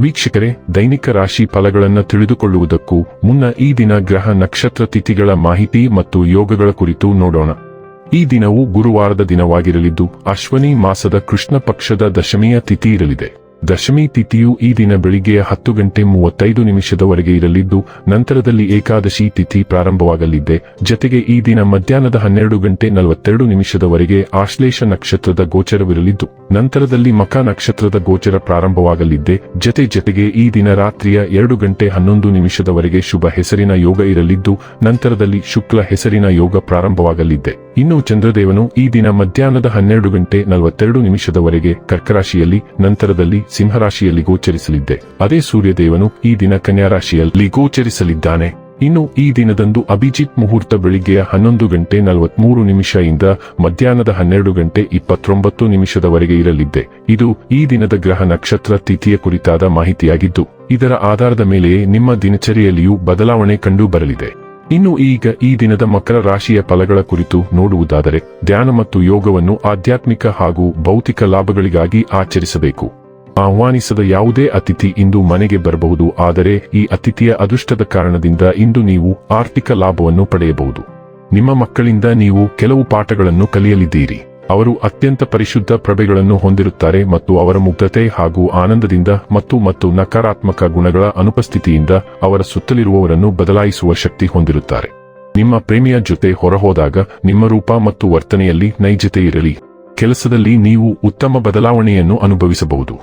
ವೀಕ್ಷಕರೇ, ದೈನಿಕ ರಾಶಿ ಫಲಗಳನ್ನು ತಿಳಿದುಕೊಳ್ಳುವುದಕ್ಕೂ ಮುನ್ನ ಈ ದಿನ ಗ್ರಹ ನಕ್ಷತ್ರ ತಿಥಿಗಳ ಮಾಹಿತಿ ಮತ್ತು ಯೋಗಗಳ ಕುರಿತು ನೋಡೋಣ. ಈ ದಿನವು ಗುರುವಾರದ ದಿನವಾಗಿರಲಿದ್ದು, ಅಶ್ವನಿ ಮಾಸದ ಕೃಷ್ಣ ಪಕ್ಷದ ದಶಮಿಯ ತಿಥಿ ಇರಲಿದೆ. ದಶಮಿ ತಿಥಿಯು ಈ ದಿನ ಬೆಳಿಗ್ಗೆಯ ಹತ್ತು ಗಂಟೆ ಮೂವತ್ತೈದು ನಿಮಿಷದವರೆಗೆ ಇರಲಿದ್ದು, ನಂತರದಲ್ಲಿ ಏಕಾದಶಿ ತಿಥಿ ಪ್ರಾರಂಭವಾಗಲಿದೆ. ಜತೆಗೆ ಈ ದಿನ ಮಧ್ಯಾಹ್ನದ ಹನ್ನೆರಡು ಗಂಟೆ ನಲವತ್ತೆರಡು ನಿಮಿಷದವರೆಗೆ ಆಶ್ಲೇಷ ನಕ್ಷತ್ರದ ಗೋಚರವಿರಲಿದ್ದು, ನಂತರದಲ್ಲಿ ಮಕ ನಕ್ಷತ್ರದ ಗೋಚರ ಪ್ರಾರಂಭವಾಗಲಿದೆ. ಜತೆ ಜತೆಗೆ ಈ ದಿನ ರಾತ್ರಿಯ ಎರಡು ಗಂಟೆ ಹನ್ನೊಂದು ನಿಮಿಷದವರೆಗೆ ಶುಭ ಹೆಸರಿನ ಯೋಗ ಇರಲಿದ್ದು, ನಂತರದಲ್ಲಿ ಶುಕ್ಲ ಹೆಸರಿನ ಯೋಗ ಪ್ರಾರಂಭವಾಗಲಿದೆ. ಇನ್ನು ಚಂದ್ರದೇವನು ಈ ದಿನ ಮಧ್ಯಾಹ್ನದ ಹನ್ನೆರಡು ಗಂಟೆ ನಲವತ್ತೆರಡು ನಿಮಿಷದವರೆಗೆ ಕರ್ಕರಾಶಿಯಲ್ಲಿ, ನಂತರದಲ್ಲಿ ಸಿಂಹರಾಶಿಯಲ್ಲಿ ಗೋಚರಿಸಲಿದ್ದೆ. ಅದೇ ಸೂರ್ಯದೇವನು ಈ ದಿನ ಕನ್ಯಾರಾಶಿಯಲ್ಲಿ ಗೋಚರಿಸಲಿದ್ದಾನೆ. ಇನ್ನು ಈ ದಿನದಂದು ಅಭಿಜಿತ್ ಮುಹೂರ್ತ ಬೆಳಿಗ್ಗೆಯ ಹನ್ನೊಂದು ಗಂಟೆ ನಲವತ್ಮೂರು ಇಂದ ಮಧ್ಯಾಹ್ನದ ಹನ್ನೆರಡು ಗಂಟೆ ಇಪ್ಪತ್ತೊಂಬತ್ತು ನಿಮಿಷದವರೆಗೆ ಇರಲಿದ್ದೆ. ಇದು ಈ ದಿನದ ಗ್ರಹ ನಕ್ಷತ್ರ ತಿಥಿಯ ಕುರಿತಾದ ಮಾಹಿತಿಯಾಗಿದ್ದು, ಇದರ ಆಧಾರದ ಮೇಲೆಯೇ ನಿಮ್ಮ ದಿನಚರಿಯಲ್ಲಿಯೂ ಬದಲಾವಣೆ ಕಂಡು ಬರಲಿದೆ. ಇನ್ನು ಈಗ ಈ ದಿನದ ಮಕರ ರಾಶಿಯ ಫಲಗಳ ಕುರಿತು ನೋಡುವುದಾದರೆ ಧ್ಯಾನ ಮತ್ತು ಯೋಗವನ್ನು ಆಧ್ಯಾತ್ಮಿಕ ಹಾಗೂ ಭೌತಿಕ ಲಾಭಗಳಿಗಾಗಿ ಆಚರಿಸಬೇಕು. ಆಹ್ವಾನಿಸದ ಯಾವುದೇ ಅತಿಥಿ ಇಂದು ಮನೆಗೆ ಬರಬಹುದು, ಆದರೆ ಈ ಅತಿಥಿಯ ಅದೃಷ್ಟದ ಕಾರಣದಿಂದ ಇಂದು ನೀವು ಆರ್ಥಿಕ ಲಾಭವನ್ನು ಪಡೆಯಬಹುದು. ನಿಮ್ಮ ಮಕ್ಕಳಿಂದ ನೀವು ಕೆಲವು ಪಾಠಗಳನ್ನು ಕಲಿಯಲಿದ್ದೀರಿ. ಅವರು ಅತ್ಯಂತ ಪರಿಶುದ್ಧ ಪ್ರಭೆಗಳನ್ನು ಹೊಂದಿರುತ್ತಾರೆ ಮತ್ತು ಅವರ ಮುಗ್ಧತೆ ಹಾಗೂ ಆನಂದದಿಂದ ಮತ್ತು ಮತ್ತು ನಕಾರಾತ್ಮಕ ಗುಣಗಳ ಅನುಪಸ್ಥಿತಿಯಿಂದ ಅವರ ಸುತ್ತಲಿರುವವರನ್ನು ಬದಲಾಯಿಸುವ ಶಕ್ತಿ ಹೊಂದಿರುತ್ತಾರೆ. ನಿಮ್ಮ ಪ್ರೇಮಿಯ ಜೊತೆ ಹೊರಹೋದಾಗ ನಿಮ್ಮ ರೂಪ ಮತ್ತು ವರ್ತನೆಯಲ್ಲಿ ನೈಜತೆ ಇರಲಿ ಕೆಲಸದಲ್ಲಿ ನೀವು ಉತ್ತಮ ಬದಲಾವಣೆಯನ್ನು ಅನುಭವಿಸಬಹುದು.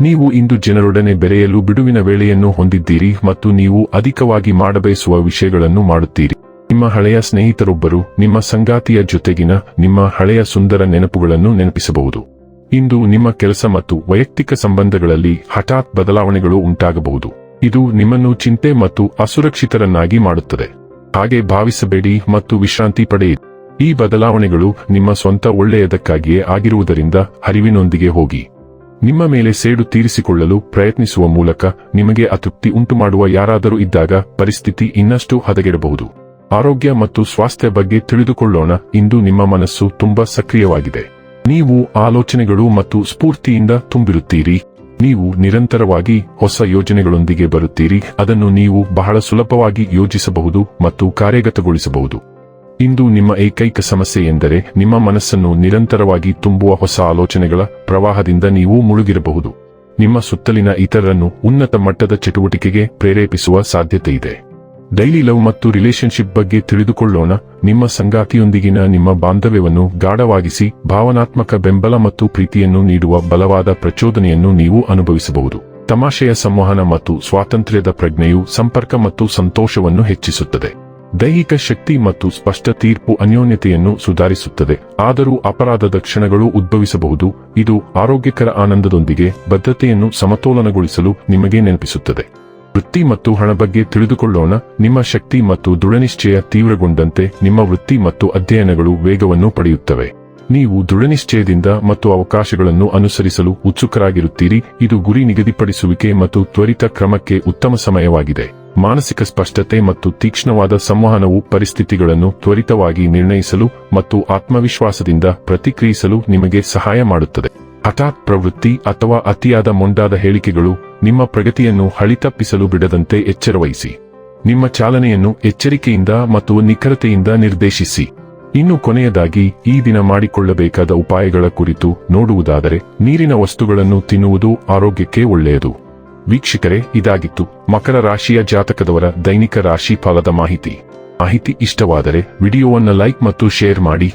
ನೀವು ಇಂದು ಜನರೊಡನೆ ಬೆರೆಯಲು ಬಿಡುವಿನ ವೇಳೆಯನ್ನು ಹೊಂದಿದ್ದೀರಿ ಮತ್ತು ನೀವು ಅಧಿಕವಾಗಿ ಮಾಡಬಯಸುವ ವಿಷಯಗಳನ್ನು ಮಾಡುತ್ತೀರಿ. ನಿಮ್ಮ ಹಳೆಯ ಸ್ನೇಹಿತರೊಬ್ಬರು ನಿಮ್ಮ ಸಂಗಾತಿಯ ಜೊತೆಗಿನ ನಿಮ್ಮ ಹಳೆಯ ಸುಂದರ ನೆನಪುಗಳನ್ನು ನೆನಪಿಸಬಹುದು. ಇಂದು ನಿಮ್ಮ ಕೆಲಸ ಮತ್ತು ವೈಯಕ್ತಿಕ ಸಂಬಂಧಗಳಲ್ಲಿ ಹಠಾತ್ ಬದಲಾವಣೆಗಳು ಉಂಟಾಗಬಹುದು. ಇದು ನಿಮ್ಮನ್ನು ಚಿಂತೆ ಮತ್ತು ಅಸುರಕ್ಷಿತರನ್ನಾಗಿ ಮಾಡುತ್ತದೆ. ಹಾಗೆ ಭಾವಿಸಬೇಡಿ ಮತ್ತು ವಿಶ್ರಾಂತಿ ಪಡೆಯಿರಿ. ಈ ಬದಲಾವಣೆಗಳು ನಿಮ್ಮ ಸ್ವಂತ ಒಳ್ಳೆಯದಕ್ಕಾಗಿಯೇ ಆಗಿರುವುದರಿಂದ ಹರಿವಿನೊಂದಿಗೆ ಹೋಗಿ. ನಿಮ್ಮ ಮೇಲೆ ಸೇಡು ತೀರಿಸಿಕೊಳ್ಳಲು ಪ್ರಯತ್ನಿಸುವ ಮೂಲಕ ನಿಮಗೆ ಅತೃಪ್ತಿ ಉಂಟುಮಾಡುವ ಯಾರಾದರೂ ಇದ್ದಾಗ ಪರಿಸ್ಥಿತಿ ಇನ್ನಷ್ಟು ಹದಗೆಡಬಹುದು. ಆರೋಗ್ಯ ಮತ್ತು ಸ್ವಾಸ್ಥ್ಯ ಬಗ್ಗೆ ತಿಳಿದುಕೊಳ್ಳೋಣ. ಇಂದು ನಿಮ್ಮ ಮನಸ್ಸು ತುಂಬಾ ಸಕ್ರಿಯವಾಗಿದೆ. ನೀವು ಆಲೋಚನೆಗಳು ಮತ್ತು ಸ್ಫೂರ್ತಿಯಿಂದ ತುಂಬಿರುತ್ತೀರಿ. ನೀವು ನಿರಂತರವಾಗಿ ಹೊಸ ಯೋಜನೆಗಳೊಂದಿಗೆ ಬರುತ್ತೀರಿ. ಅದನ್ನು ನೀವು ಬಹಳ ಸುಲಭವಾಗಿ ಯೋಜಿಸಬಹುದು ಮತ್ತು ಕಾರ್ಯಗತಗೊಳಿಸಬಹುದು. ಇಂದು ನಿಮ್ಮ ಏಕೈಕ ಸಮಸ್ಯೆ ಎಂದರೆ ನಿಮ್ಮ ಮನಸ್ಸನ್ನು ನಿರಂತರವಾಗಿ ತುಂಬುವ ಹೊಸ ಆಲೋಚನೆಗಳ ಪ್ರವಾಹದಿಂದ ನೀವು ಮುಳುಗಿರಬಹುದು. ನಿಮ್ಮ ಸುತ್ತಲಿನ ಇತರರನ್ನು ಉನ್ನತ ಮಟ್ಟದ ಚಟುವಟಿಕೆಗೆ ಪ್ರೇರೇಪಿಸುವ ಸಾಧ್ಯತೆ ಇದೆ ಡೈಲಿ ಲವ್ ಮತ್ತು ರಿಲೇಶನ್ಶಿಪ್ ಬಗ್ಗೆ ತಿಳಿದುಕೊಳ್ಳೋಣ. ನಿಮ್ಮ ಸಂಗಾತಿಯೊಂದಿಗಿನ ನಿಮ್ಮ ಬಾಂಧವ್ಯವನ್ನು ಗಾಢವಾಗಿಸಿ, ಭಾವನಾತ್ಮಕ ಬೆಂಬಲ ಮತ್ತು ಪ್ರೀತಿಯನ್ನು ನೀಡುವ ಬಲವಾದ ಪ್ರಚೋದನೆಯನ್ನು ನೀವು ಅನುಭವಿಸಬಹುದು. ತಮಾಷೆಯ ಸಂವಹನ ಮತ್ತು ಸ್ವಾತಂತ್ರ್ಯದ ಪ್ರಜ್ಞೆಯು ಸಂಪರ್ಕ ಮತ್ತು ಸಂತೋಷವನ್ನು ಹೆಚ್ಚಿಸುತ್ತದೆ. ದೈಹಿಕ ಶಕ್ತಿ ಮತ್ತು ಸ್ಪಷ್ಟ ತೀರ್ಪು ಅನ್ಯೋನ್ಯತೆಯನ್ನು ಸುಧಾರಿಸುತ್ತದೆ. ಆದರೂ ಅಪರಾಧದ ಕ್ಷಣಗಳು ಉದ್ಭವಿಸಬಹುದು. ಇದು ಆರೋಗ್ಯಕರ ಆನಂದದೊಂದಿಗೆ ಬದ್ಧತೆಯನ್ನು ಸಮತೋಲನಗೊಳಿಸಲು ನಿಮಗೆ ನೆನಪಿಸುತ್ತದೆ. ವೃತ್ತಿ ಮತ್ತು ಹಣ ಬಗ್ಗೆ ತಿಳಿದುಕೊಳ್ಳೋಣ. ನಿಮ್ಮ ಶಕ್ತಿ ಮತ್ತು ದೃಢನಿಶ್ಚಯ ತೀವ್ರಗೊಂಡಂತೆ ನಿಮ್ಮ ವೃತ್ತಿ ಮತ್ತು ಅಧ್ಯಯನಗಳು ವೇಗವನ್ನು ಪಡೆಯುತ್ತವೆ. ನೀವು ದೃಢನಿಶ್ಚಯದಿಂದ ಮತ್ತು ಅವಕಾಶಗಳನ್ನು ಅನುಸರಿಸಲು ಉತ್ಸುಕರಾಗಿರುತ್ತೀರಿ. ಇದು ಗುರಿ ನಿಗದಿಪಡಿಸುವಿಕೆ ಮತ್ತು ತ್ವರಿತ ಕ್ರಮಕ್ಕೆ ಉತ್ತಮ ಸಮಯವಾಗಿದೆ. ಮಾನಸಿಕ ಸ್ಪಷ್ಟತೆ ಮತ್ತು ತೀಕ್ಷ್ಣವಾದ ಸಂವಹನವು ಪರಿಸ್ಥಿತಿಗಳನ್ನು ತ್ವರಿತವಾಗಿ ನಿರ್ಣಯಿಸಲು ಮತ್ತು ಆತ್ಮವಿಶ್ವಾಸದಿಂದ ಪ್ರತಿಕ್ರಿಯಿಸಲು ನಿಮಗೆ ಸಹಾಯ ಮಾಡುತ್ತದೆ. ಹಠಾತ್ ಪ್ರವೃತ್ತಿ ಅಥವಾ ಅತಿಯಾದ ಮೊಂಡಾದ ಹೇಳಿಕೆಗಳು ನಿಮ್ಮ ಪ್ರಗತಿಯನ್ನು ಹಳಿತಪ್ಪಿಸಲು ಬಿಡದಂತೆ ಎಚ್ಚರವಹಿಸಿ. ನಿಮ್ಮ ಚಾಲನೆಯನ್ನು ಎಚ್ಚರಿಕೆಯಿಂದ ಮತ್ತು ನಿಖರತೆಯಿಂದ ನಿರ್ದೇಶಿಸಿ. ಇನ್ನು ಕೊನೆಯದಾಗಿ, ಈ ದಿನ ಮಾಡಿಕೊಳ್ಳಬೇಕಾದ ಉಪಾಯಗಳ ಕುರಿತು ನೋಡುವುದಾದರೆ, ನೀರಿನ ವಸ್ತುಗಳನ್ನು ತಿನ್ನುವುದು ಆರೋಗ್ಯಕ್ಕೆ ಒಳ್ಳೆಯದು. ವೀಕ್ಷಕರೇ, ಇದಾಗಿತ್ತು. ಮಕರ ರಾಶಿಯ ಜಾತಕದವರ ದೈನಿಕ ರಾಶಿ ಫಲದ ಮಾಹಿತಿ. ಮಾಹಿತಿ ಇಷ್ಟವಾದರೆ, ವಿಡಿಯೋವನ್ನು ಲೈಕ್ ಮತ್ತು ಶೇರ್ ಮಾಡಿ.